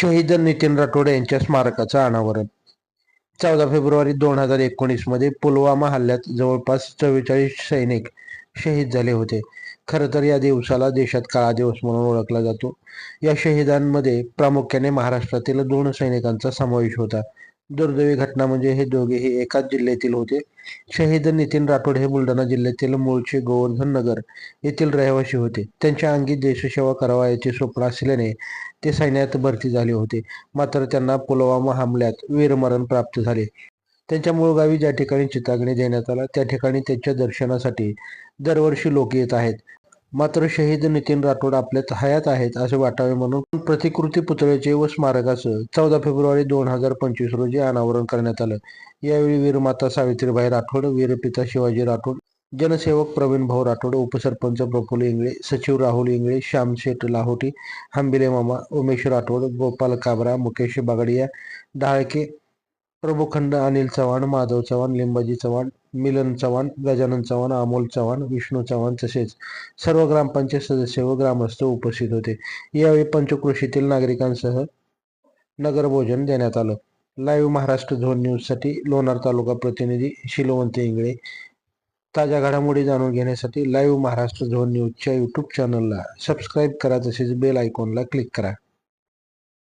शहीद नितीन राठोड यांच्या स्मारकाचं अनावरण. चौदा फेब्रुवारी दोन हजार एकोणीसमध्ये पुलवामा हल्ल्यात जवळपास चव्वेचाळीस सैनिक शहीद झाले होते. खरं तर या दिवसाला देशात काळा दिवस म्हणून ओळखला जातो. या शहीदांमध्ये प्रामुख्याने महाराष्ट्रातील दोन सैनिकांचा समावेश होता. दुर्दैवी घटना म्हणजे हे दोघेही एकाच जिल्ह्यातील होते. शहीद नितीन राठोड हे बुलढाणा जिल्ह्यातील मूळचे गोवर्धन नगर येथील रहिवासी होते. त्यांच्या अंगी देशसेवा करावयाचे स्वप्न असल्याने ते सैन्यात भरती झाले होते. मात्र त्यांना पुलवामा हमल्यात वीरमरण प्राप्त झाले. त्यांच्या मूळ गावी ज्या ठिकाणी चितागणी देण्यात आला त्या ठिकाणी त्यांच्या दर्शनासाठी दरवर्षी लोक येत आहेत. मात्र शहीद नितीन राठोड आपल्यात हयात आहेत असे वाटावे म्हणून प्रतिकृती पुतळ्याचे व स्मारकाचं चौदा फेब्रुवारी दोन हजार पंचवीस रोजी अनावरण करण्यात आलं. यावेळी वीरमाता सावित्रीबाई राठोड वीरपिता शिवाजी राठोड जनसेवक प्रवीण भाऊ राठोड उपसरपंच प्रफुल्ल इंगळे सचिव राहुल इंगळे श्याम शेठ लाहोटी हंबिले मामा उमेश राठोड गोपाल काबरा मुकेश बागडिया डाळके प्रभुखंड अनिल चव्हाण माधव चव्हाण लिंबाजी चव्हाण मिलन चव्हाण गजानन चव्हाण अमोल चव्हाण विष्णू चव्हाण तसेच सर्व ग्रामपंचायत सदस्य व ग्रामस्थ उपस्थित होते. यावेळी पंचक्रोशीतील नागरिकांसह नगरभोजन देण्यात आलं. लाईव्ह महाराष्ट्र झोन न्यूजसाठी लोणार तालुका प्रतिनिधी शिलवंत इंगळे. ताज्या घडामोडी जाणून घेण्यासाठी लाईव्ह महाराष्ट्र झोन न्यूजच्या यूट्यूब चॅनलला सबस्क्राईब करा तसेच बेल आयकॉनला क्लिक करा.